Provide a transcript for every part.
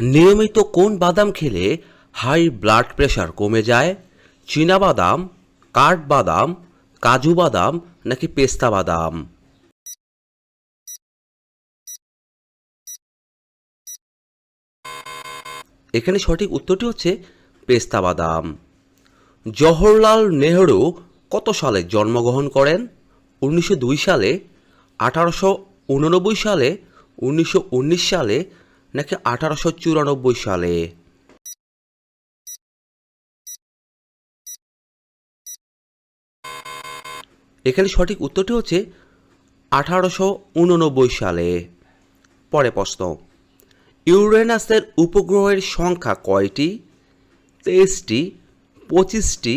নিয়মিত কোন বাদাম খেলে হাই ব্লাড প্রেশার কমে যায়? চীনা বাদাম কাঠবাদাম কাজু বাদাম নাকি পেস্তা বাদাম? এখানে সঠিক উত্তরটি হচ্ছে পেস্তা বাদাম। জওহরলাল নেহরু কত সালে জন্মগ্রহণ করেন? উনিশশো দুই সালে, আঠারোশো উননব্বই সালে, উনিশশো উনিশ সালে নাকি আঠারোশো চুরানব্বই সালে? এখানে সঠিক উত্তরটি হচ্ছে আঠারোশো উননব্বই সালে। পরে প্রশ্ন। ইউরেনাসের উপগ্রহের সংখ্যা কয়টি? তেইশটি, পঁচিশটি,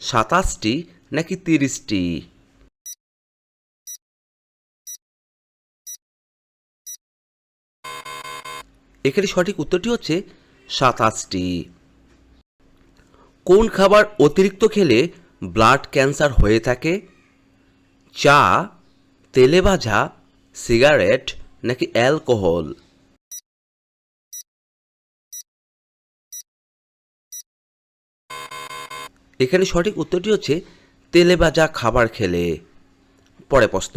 সাতাশটি নাকি তিরিশটি? এখানে সঠিক উত্তরটি হচ্ছে সাতাশটি। কোন খাবার অতিরিক্ত খেলে ব্লাড ক্যান্সার হয়ে থাকে? চা, তেলে ভাজা, সিগারেট নাকি অ্যালকোহল? এখানে সঠিক উত্তরটি হচ্ছে তেলে ভাজা খাবার খেলে। পরে প্রশ্ন,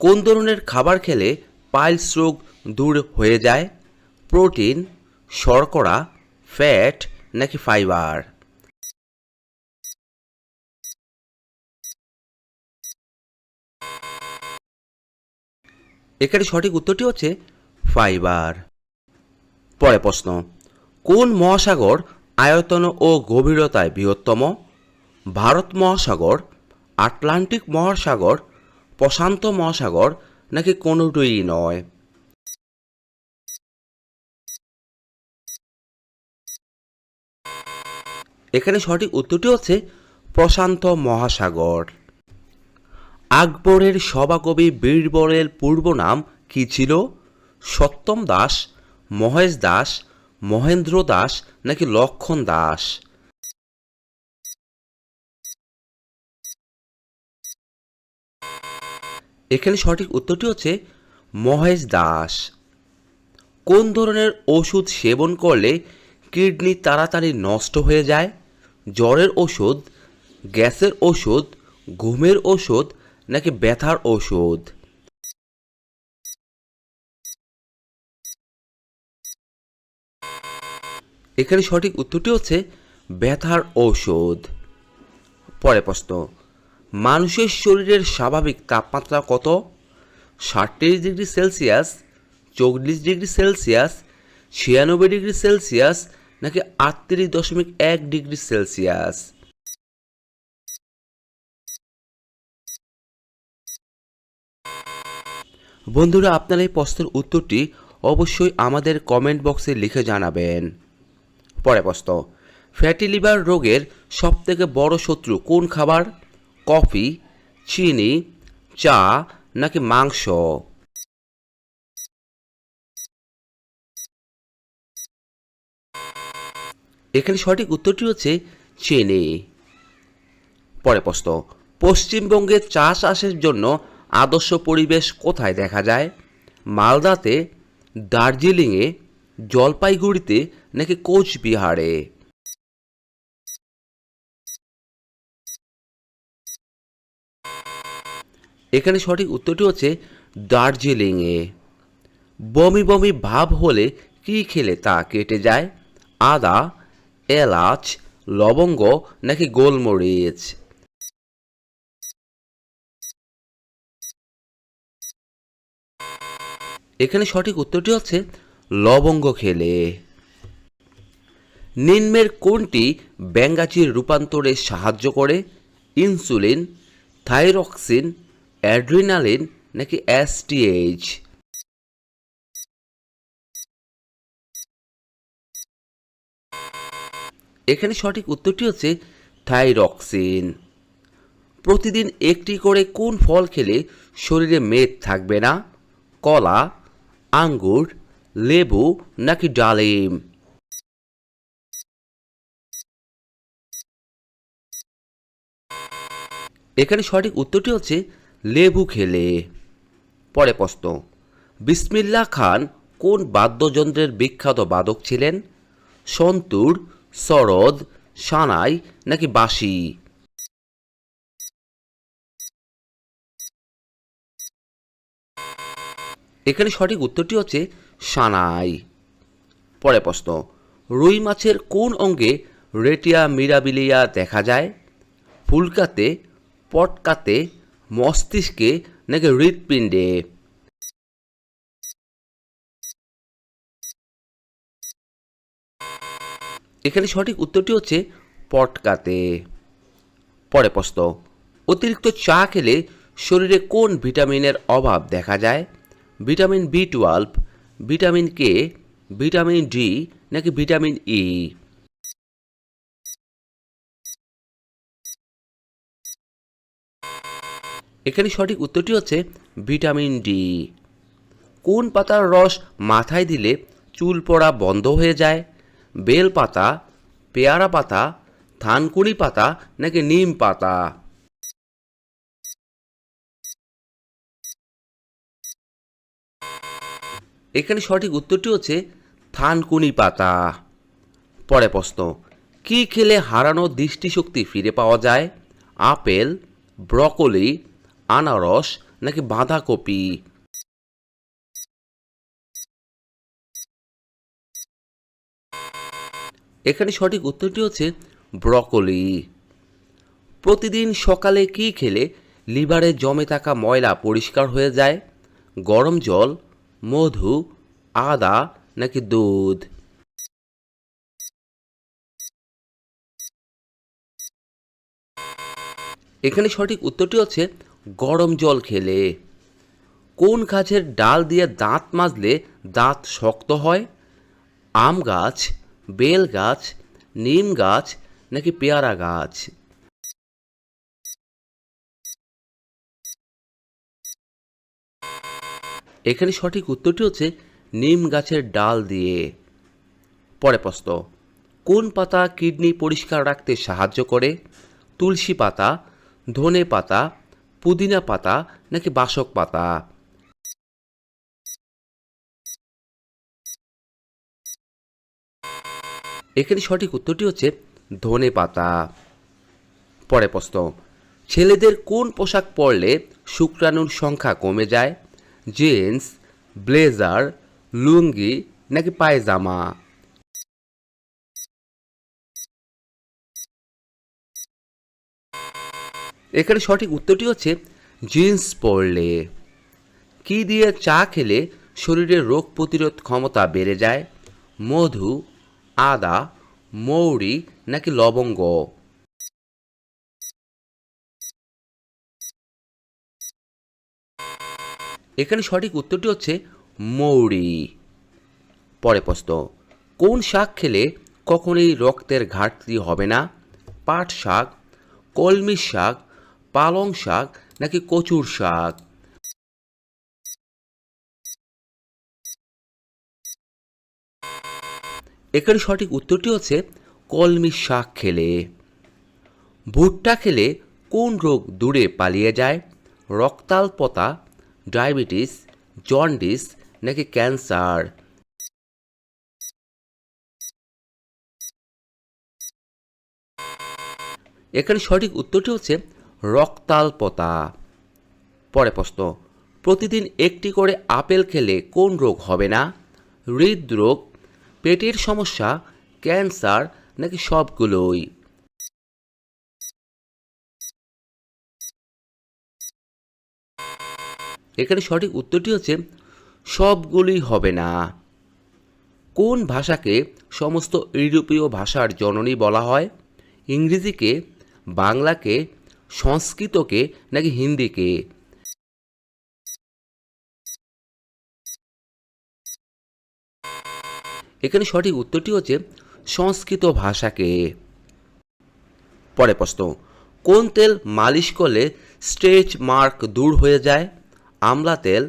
কোন ধরনের খাবার খেলে পাইলস রোগ দূর হয়ে যায়? প্রোটিন, শর্করা, ফ্যাট নাকি ফাইবার? এখানে সঠিক উত্তরটি হচ্ছে ফাইবার। পরে প্রশ্ন, কোন মহাসাগর আয়তন ও গভীরতায় বৃহত্তম? ভারত মহাসাগর, আটলান্টিক মহাসাগর, প্রশান্ত মহাসাগর নাকি কোনোটিই নয়? এখানে সঠিক উত্তরটি হচ্ছে প্রশান্ত মহাসাগর। আকবরের সভাকবি বীরবরের পূর্ব নাম কি ছিল? সত্যম দাস, মহেশ দাস, মহেন্দ্র দাস নাকি লক্ষণ দাস? এখানে সঠিক উত্তরটি হচ্ছে মহেশ দাস। কোন ধরনের ওষুধ সেবন করলে কিডনি তাড়াতাড়ি নষ্ট হয়ে যায়? জ্বরের ওষুধ, গ্যাসের ওষুধ, ঘুমের ওষুধ নাকি ব্যথার ওষুধ? এখানে সঠিক উত্তরটি হচ্ছে ব্যথার ঔষধ পরে প্রশ্ন, মানুষের শরীরের স্বাভাবিক তাপমাত্রা কত? সাতত্রিশ ডিগ্রি সেলসিয়াস, চল্লিশ ডিগ্রি সেলসিয়াস, ছিয়ানব্বই ডিগ্রি সেলসিয়াস নাকি আটত্রিশ দশমিক এক ডিগ্রি সেলসিয়াস? বন্ধুরা, আপনার এই প্রশ্নের উত্তরটি অবশ্যই আমাদের কমেন্ট বক্সে লিখে জানাবেন। পরে প্রশ্ন, ফ্যাটি লিভার রোগের সবথেকে বড় শত্রু কোন খাবার? কফি, চিনি, চা নাকি মাংস? এখানে সঠিক উত্তরটি হচ্ছে চেনে। পরে প্রশ্ন, পশ্চিমবঙ্গে চা চাষের জন্য আদর্শ পরিবেশ কোথায় দেখা যায়? মালদাতে, দার্জিলিংয়ে, জলপাইগুড়িতে নাকি কোচবিহারে? এখানে সঠিক উত্তরটি হচ্ছে দার্জিলিংয়ে। বমি বমি ভাব হলে কি খেলে তা কেটে যায়? আদা এলাচ, লবঙ্গ নাকি গোলমরিচ? এখানে সঠিক উত্তরটি হচ্ছে লবঙ্গ খেলে। নিম্নের কোনটি ব্যাঙ্গাচির রূপান্তরে সাহায্য করে? ইনসুলিন, থাইরক্সিন, অ্যাড্রিনালিন নাকি অ্যাসটিএইচ এখানে সঠিক উত্তরটি হচ্ছে থাইরক্সিন। প্রতিদিন একটি করে কোন ফল খেলে শরীরে মেদ থাকবে না? কলা, আঙ্গুর, লেবু নাকি ডালিম? এখানে সঠিক উত্তরটি হচ্ছে লেবু খেলে। পরে প্রশ্ন বিসমিল্লা খান কোন বাদ্যযন্ত্রের বিখ্যাত বাদক ছিলেন? সন্তুর সরদ, সানাই নাকি বাঁশি? এখানে সঠিক উত্তরটি হচ্ছে সানাই। পরে প্রশ্ন, রুই মাছের কোন অঙ্গে রেটিয়া মিরাবিলিয়া দেখা যায়? ফুলকাতে, পটকাতে, মস্তিষ্কে নাকি হৃৎপিণ্ডে? এখানে সঠিক উত্তরটি হচ্ছে পটকাতে। পরে প্রশ্ন, অতিরিক্ত চা খেলে শরীরে কোন ভিটামিনের অভাব দেখা যায়? Vitamin B twelve, vitamin K, vitamin D, নাকি ভিটামিন ই? এখানে সঠিক উত্তরটি হচ্ছে ভিটামিন ডি। কোন পাতার রস মাথায় দিলে চুল পড়া বন্ধ হয়ে যায়? বেল পাতা, পেয়ারা পাতা থানকুনি পাতা নাকি নিম পাতা? এখানে সঠিক উত্তরটি হচ্ছে থানকুনি পাতা। পরে প্রশ্ন, কি খেলে হারানো দৃষ্টিশক্তি ফিরে পাওয়া যায়? আপেল, ব্রকলি, আনারস নাকি বাঁধাকপি? এখানে সঠিক উত্তরটি হচ্ছে ব্রকলি। প্রতিদিন সকালে কি খেলে লিভারে জমে থাকা ময়লা পরিষ্কার হয়ে যায়? গরম জল, মধু, আদা নাকি দুধ? এখানে সঠিক উত্তরটি হচ্ছে গরম জল খেলে। কোন গাছের ডাল দিয়ে দাঁত মাজলে দাঁত শক্ত হয়? আম গাছ বেল গাছ, নিম গাছ নাকি পেয়ারা গাছ? এখানে সঠিক উত্তরটি হচ্ছে নিম গাছের ডাল দিয়ে। পরে প্রশ্ন, কোন পাতা কিডনি পরিষ্কার রাখতে সাহায্য করে? তুলসী পাতা, ধনে পাতা, পুদিনা পাতা নাকি বাসক পাতা? এখানে সঠিক উত্তরটি হচ্ছে ধনে পাতা। পরে প্রশ্ন, ছেলেদের কোন পোশাক পরলে শুক্রাণুর সংখ্যা কমে যায়? জিন্স ব্লেজার লুঙ্গি নাকি পায়জামা? এখানে সঠিক উত্তরটি হচ্ছে জিন্স পরলে। কি দিয়ে চা খেলে শরীরের রোগ প্রতিরোধ ক্ষমতা বেড়ে যায়? মধু আদা, মৌরি নাকি লবঙ্গ? এখানে সঠিক উত্তরটি হচ্ছে মৌরি। পরে প্রশ্ন, কোন শাক খেলে কখনোই রক্তের ঘাটতি হবে না? পাট শাক, কলমি শাক, পালং শাক নাকি কচুর শাক? এখানে সঠিক উত্তরটি হচ্ছে কলমি শাক খেলে। ভুট্টা খেলে কোন রোগ দূরে পালিয়ে যায়? রক্তাল্পতা, ডায়াবেটিস, জন্ডিস নাকি ক্যান্সার? এখানে সঠিক উত্তরটি হচ্ছে রক্তাল্পতা। পরে প্রশ্ন, প্রতিদিন একটি করে আপেল খেলে কোন রোগ হবে না? হৃদরোগ পেটের সমস্যা, ক্যান্সার নাকি সবগুলোই? এখানে সঠিক উত্তরটি হচ্ছে সবগুলি হবে না। কোন ভাষাকে সমস্ত ইউরোপীয় ভাষার জননী বলা হয়? ইংরেজিকে, বাংলাকে, সংস্কৃতকে নাকি হিন্দিকে? এখানে সঠিক উত্তরটি হচ্ছে সংস্কৃত ভাষাকে। পরে প্রশ্ন, কোন তেল মালিশ করলে স্ট্রেচ মার্ক দূর হয়ে যায়? আমলা তেল,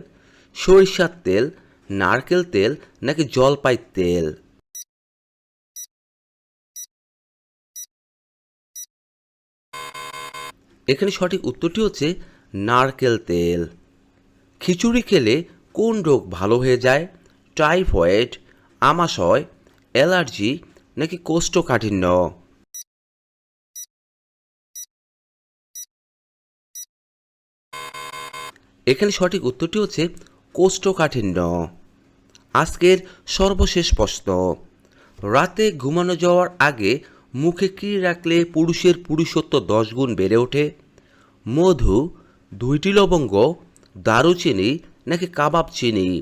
সরিষার তেল, নারকেল তেল নাকি জলপাই তেল? এখানে সঠিক উত্তরটি হচ্ছে নারকেল তেল। খিচুড়ি খেলে কোন রোগ ভালো হয়ে যায়? টাইফয়েড আমাশয় অ্যালার্জি নাকি কোষ্ঠকাঠিন্য? এখানে সঠিক উত্তরটি হচ্ছে কোষ্ঠকাঠিন্য। আজকের সর্বশেষ প্রশ্ন, রাতে ঘুমানো যাওয়ার আগে মুখে কী রাখলে পুরুষের পুরুষত্ব দশ গুণ বেড়ে ওঠে? মধু, দুইটি লবঙ্গ, দারুচিনি নাকি কাবাব চিনি?